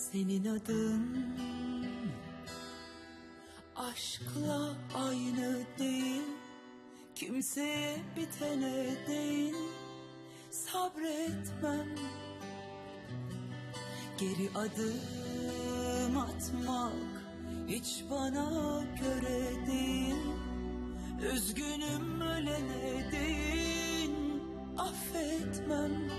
Senin adın aşkla aynı değil. Kimseye bitene değil. Sabretmem. Geri adım atmak hiç bana göre değil. Üzgünüm ölene değil. Affetmem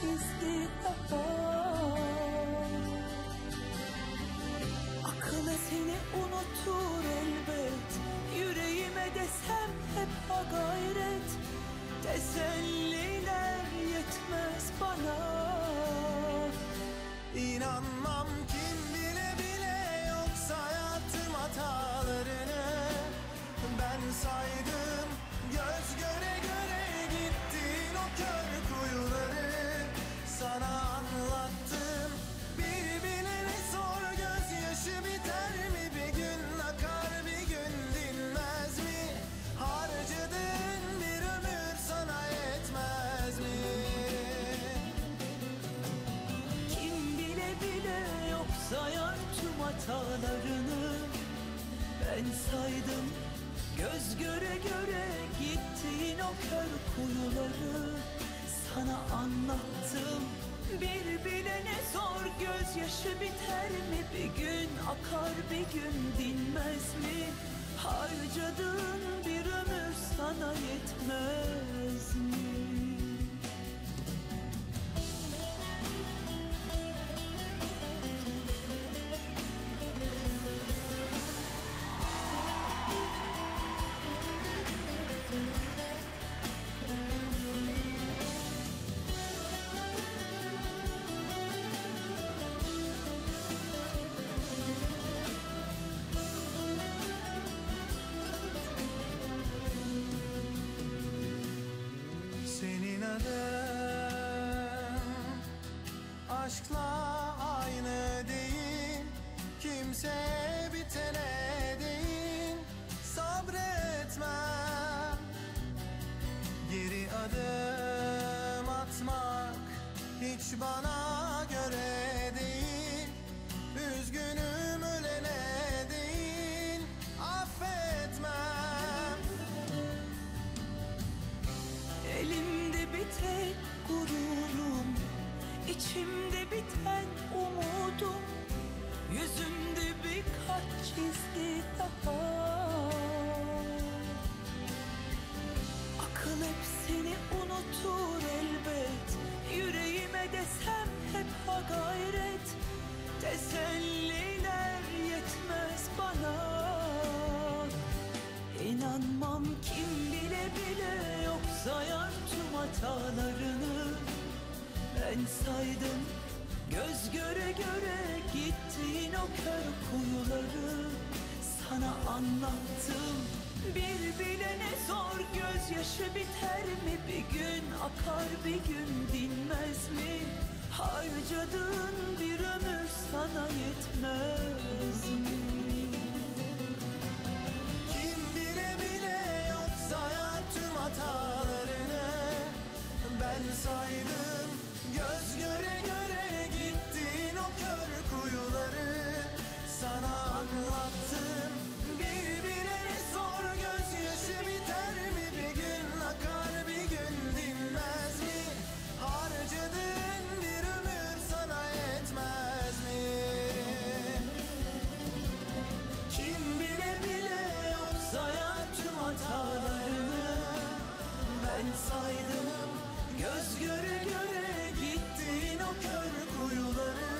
çizgi daha Akıl seni unutur elbet. Yüreğime desem hep ha gayret. Teselliler sayar tüm hatalarını Ben saydım. Göz göre göre gittiğin o kör kuyuları Sana anlattım. Bir bilene sor gözyaşı biter mi? Bir gün akar bir gün dinmez mi? Harcadığın bir ömür sana yetmez mi? Adın aşkla aynı değil Kimseye bitene değil. Sabretmem Geri adım atmak hiç bana göre değil. Üzgünüm seni unutur elbet. Yüreğime desem hep ha gayret. Teselliler yetmez bana. İnanmam kim bile bile yok sayar tüm hatalarını. Ben saydım göz göre göre gittiğin o kör kuyuları. Sana anlattım bilene sor gözyaşı biter mi? Bir gün akar bir gün dinmez mi? Harcadığın bir ömür sana yetmez mi? Kim bile bile yok sayar tüm hatalarını Ben saydım. Göz göre göre gittin o kör kuyuları. Sana hatalarını Ben saydım göz göre göre gittiğin o kör kuyuları